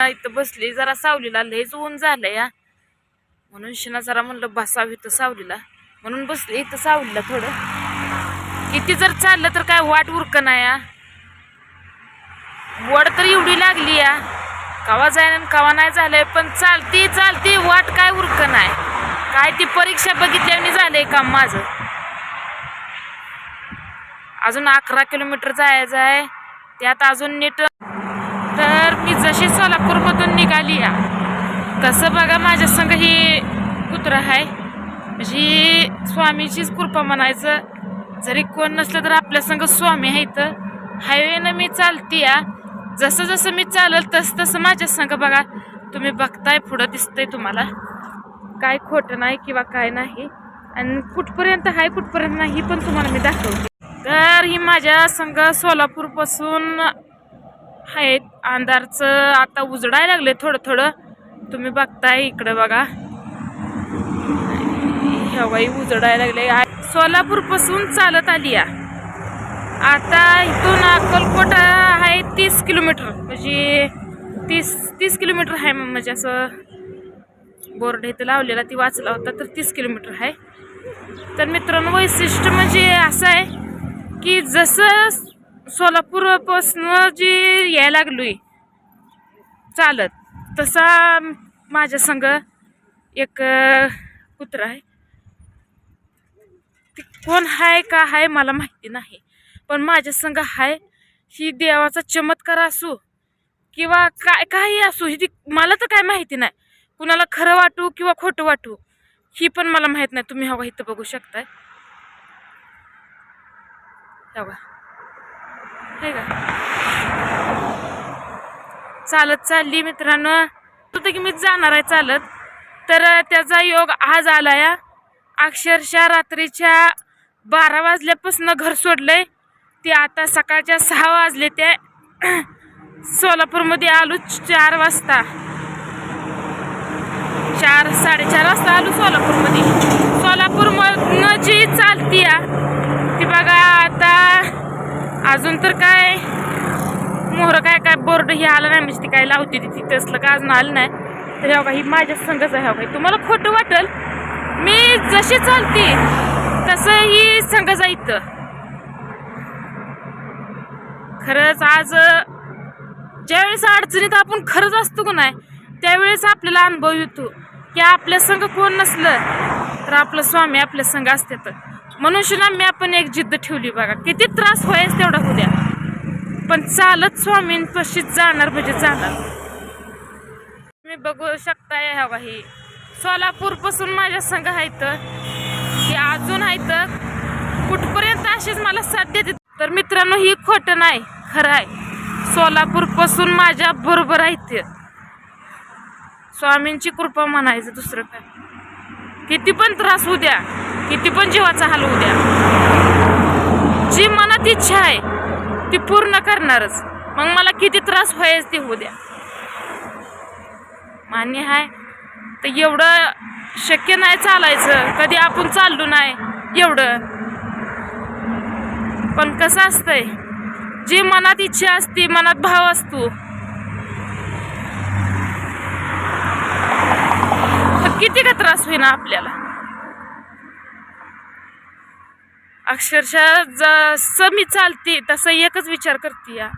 इथं बसली जरा सावलीला लयच ऊन झालं या म्हणून शिना जरा म्हणलं बसावं इथं सावलीला. म्हणून बसले इथं सावलीला थोडं. किती जर चाललं तर काय वाट उरक नाही या वड तर एवढी लागली या कवा जाय आणि कवा नाही झालंय पण चालती चालती वाट काय उरक नाही. काय ती परीक्षा बघितल्याने झालंय काम माझं. अजून अकरा किलोमीटर जायचं आहे त्यात अजून नीट तर मी जशी सोलापूरमधून निघाली या. तसं बघा माझ्या संग ही कुत्रा आहे म्हणजे स्वामीचीच कृपा म्हणायचं जरी कोण नसलं तर आपल्या संग स्वामी आहे तर हायवेनं मी चालती या. जसं जसं मी चालल तसं तसं माझ्या संग बघा. तुम्ही बघताय पुढं दिसतंय तुम्हाला. काय खोटं नाही किंवा काय नाही. आणि कुठपर्यंत आहे कुठपर्यंत नाही पण तुम्हाला मी दाखवते. तर ही माझ्या संघ सोलापूरपासून आहेत. अंधारचं आता उजडायला लागले थोडं थोडं. तुम्ही बघताय इकडं बघा. हवाई उजडायला लागले आ- सोलापूरपासून चालत आली या. आता इथून अक्कलकोट आहे तीस किलोमीटर. म्हणजे तीस तीस किलोमीटर आहे म्हणजे असं बोर्ड इथं लावलेला ती वाचला होता तर तीस किलोमीटर आहे. तर मित्रांनो वैशिष्ट्य म्हणजे असं आहे की जसं सोलापूरपासनं जी यायला लागलोय चालत तसा माझ्या संग एक कुत्रा आहे. ती कोण आहे का आहे मला माहिती नाही पण माझ्या संग आहे ही देवाचा चमत्कार असू किंवा काय काही असू ही ती मला तर काय माहिती नाही. कुणाला खरं वाटू किंवा खोटं वाटू ही पण मला माहीत नाही. तुम्ही हवा इथं बघू शकताय. हवा. हे का? चालत चालली मित्रांनो. होतं की मीच जाणार आहे चालत. तर त्याचा योग आज आला या अक्षरशः रात्रीच्या बारा वाजल्यापासून घर सोडलंय. ते आता सकाळच्या सहा वाजले ते. सोलापूरमध्ये आलो चार वाजता. चार साडेचार वाजता आलो सोलापूरमध्ये. सोलापूरमधनं जी चालती या ती बघा आता अजून तर काय? मोहर काय काय बोर्ड हे आलं नाही म्हणजे ती काय लावते ती तसलं असलं का अजून आलं नाही. तर ह्या काही माझ्या संघच आहे काही तुम्हाला खोटं वाटेल. मी जशी चालते तसं ही संघच आहे इथं. खरंच आज ज्यावेळेस अडचणीत आपण खरंच असतो का नाही त्यावेळेस आपल्याला अनुभव येतो की आपल्या संघ कोण नसलं तर आपलं स्वामी आपल्या संघ असतात म्हणून शिना मी आपण एक जिद्द ठेवली बघा. किती त्रास व्हायच तेवढा होऊ द्या. पण चालत स्वामींपाशी जाणार म्हणजे जाणार. तुम्ही बघू शकताय हवा ही सोलापूरपासून माझ्या संघ आहेत. की अजून आहेत. कुठपर्यंत अशीच मला साथ देते तर मित्रांनो ही खोटं नाही खरं आहे. सोलापूरपासून माझ्या बरोबर आहेत. स्वामींची कृपा म्हणायचं दुसरं काय? किती पण त्रास होऊ द्या किती पण जीवाचा हाल होऊ द्या. जी मनात इच्छा आहे ती पूर्ण करणारच. मग मला किती त्रास व्हायच ते होऊ द्या. मान्य आहे. तर एवढं शक्य नाही चालायचं. कधी आपण चाललो नाही एवढं. पण कसं असतंय? जी मनात इच्छा असते मनात भाव असतो किती का त्रास होईना आपल्याला? अक्षरशः जसं मी चालते तसं एकच विचार करते या.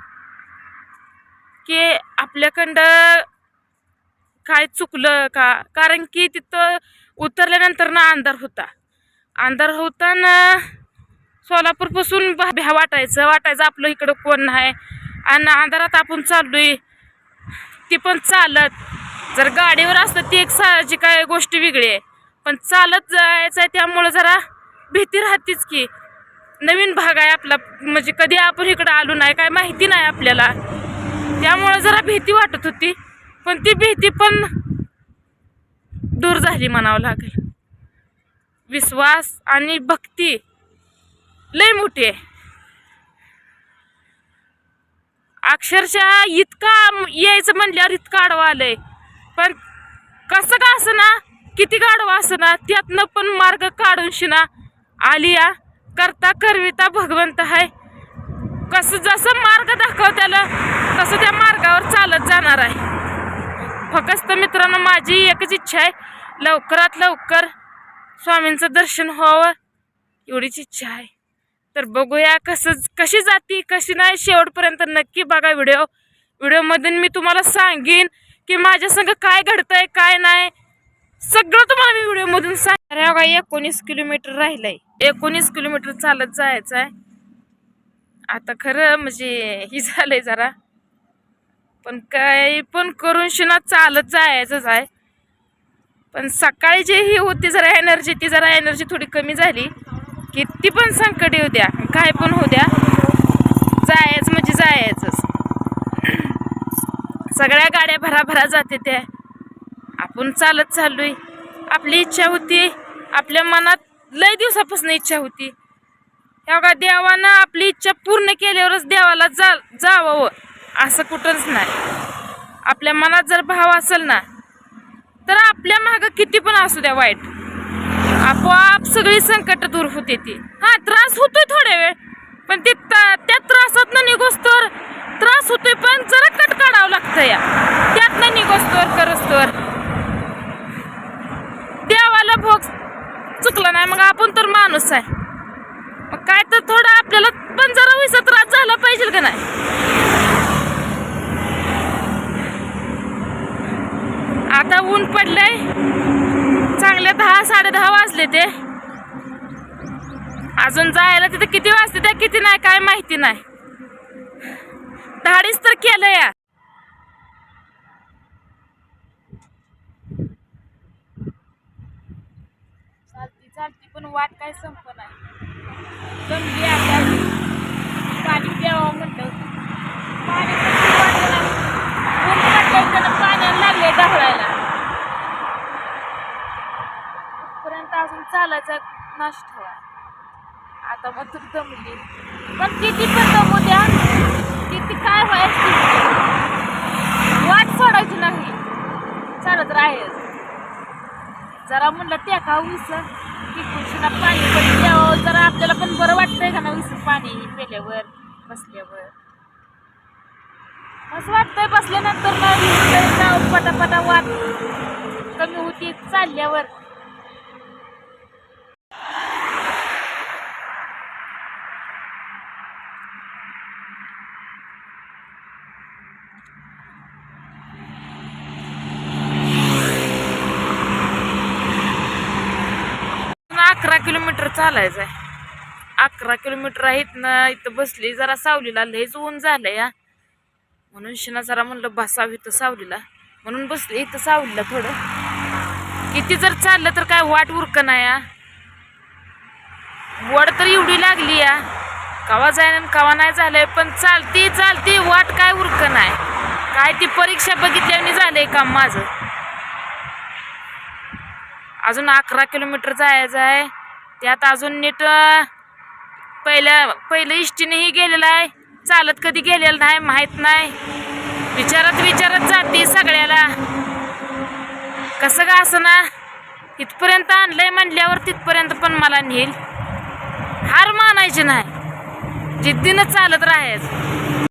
की आपल्याकडं काय चुकलं का? कारण की तिथं उतरल्यानंतर ना अंधार होता. अंधार होताना सोलापूरपासून भ्या वाटायचं. वाटायचं आपलं इकडं कोण नाही आणि अंधारात आपण चाललोय. ती पण चालत. जर गाडीवर असतं ती एक साहजिक काय गोष्ट वेगळी आहे. पण चालत जायचं आहे त्यामुळं जरा भीती राहतीच की. नवीन भाग आहे आपला म्हणजे कधी आपण इकडं आलो नाही काय माहिती नाही आपल्याला. त्यामुळं जरा भीती वाटत होती पण ती भीती पण दूर झाली म्हणावं लागेल. विश्वास आणि भक्ती लय मोठी आहे. अक्षरशः इतका यायचं म्हणल्यावर इतका आडवा आलंय. पण कसं का असं ना किती गाडवा असं ना त्यातनं पण मार्ग काढून शिना. आलिया करता करविता भगवंत आहे कसं जसं मार्ग दाखव त्याला तसं त्या मार्गावर चालत जाणार आहे. फक्त मित्रांनो माझी एकच इच्छा आहे. लवकरात लवकर स्वामींचं दर्शन व्हावं एवढीच इच्छा आहे. तर बघूया कसं कशी जाती कशी नाही शेवटपर्यंत नक्की बघा व्हिडिओ. व्हिडिओमधून मी तुम्हाला सांगेन की माझ्या संग काय घडतंय काय नाही सगळं तुम्हाला मी व्हिडिओमधून सांग अरे बघा एकोणीस किलोमीटर राहिलंय. एकोणीस किलोमीटर चालत जायचं आहे आता खरं म्हणजे ही झालंय जरा. पण काय पण करून शिना चालत जायचंच आहे. पण सकाळी जे ही होती जरा एनर्जी ती जरा एनर्जी थोडी कमी झाली. किती पण संकट येऊ द्या काय पण होऊ द्या. जायचं म्हणजे जायचंच. सगळ्या गाड्या भराभरा जाते त्या. आपण चालत चाललोय. आपली इच्छा होती आपल्या मनात लय दिवसापासून इच्छा होती. ह्या देवानं आपली इच्छा पूर्ण केल्यावरच देवाला जा जावं. असं कुठंच नाही. आपल्या मनात जर भाव असेल ना तर आपल्या मागं किती पण असू द्या वाईट. आपोआप सगळी संकट दूर होते ती. हा त्रास होतोय थोड्या वेळ पण ते त्या त्रासात निघोस तर त्रास होतोय पण जरा कट काढावं लागतं या त्यात नाही निघोस्तोवर करस्तोवर. देवाला भोग चुकला नाही मग आपण तर माणूस आहे. मग काय तर थोडं आपल्याला पण जरा विसा त्रास झाला पाहिजे का नाही? आता ऊन पडलंय. चांगले दहा साडे दहा वाजले ते. अजून जायला तिथे किती वाजते त्या किती नाही काय माहिती नाही. धाडीच तर केलं या चालती चालती पण वाट काय संप नाही. जमली आता. पाणी प्यावं म्हणलं. पाणी पाण्याला लागले ढवळायला पर्यंत अजून चालायचा नाश ठेवा. आता मग तू जमली. पण किती पण जमू द्या. काय व्हायची? वाट सोडायची नाही. चालत राहायचं. जरा म्हणलं टेका ऊस की खुशीला पाणी पण द्यावं जरा आपल्याला पण बरं वाटतंय का ना विसर पाणी पेल्यावर बसल्यावर? असं वाटतंय बसल्यानंतर ना पटापटा वाट कमी होती चालल्यावर अकरा किलोमीटर चालायचं आहे अकरा किलोमीटर आहेत ना इथं बसली जरा सावलीला लयच ऊन झालं या म्हणून शिना जरा म्हणलं बसावं इथं सावलीला. म्हणून बसले इथं सावलीला थोडं. किती जर चाललं तर काय वाट उरक नाही या वड तर एवढी लागली या कवा जाय आणि कवा नाही झालंय पण चालती चालती वाट काय उरक नाही. काय ती परीक्षा बघितल्याने झालंय काम माझं. अजून अकरा किलोमीटर जायचं आहे त्यात अजून नीट पहिल्या पहिलं इष्टीनेही गेलेलं आहे. चालत कधी गेलेलं नाही माहीत नाही. विचारत विचारत जाते सगळ्याला. कसं का असं ना? इथपर्यंत आणलंय म्हणल्यावर तिथपर्यंत पण मला नेईल. हार मानायची नाही. जिद्दीनं चालत राहायचं.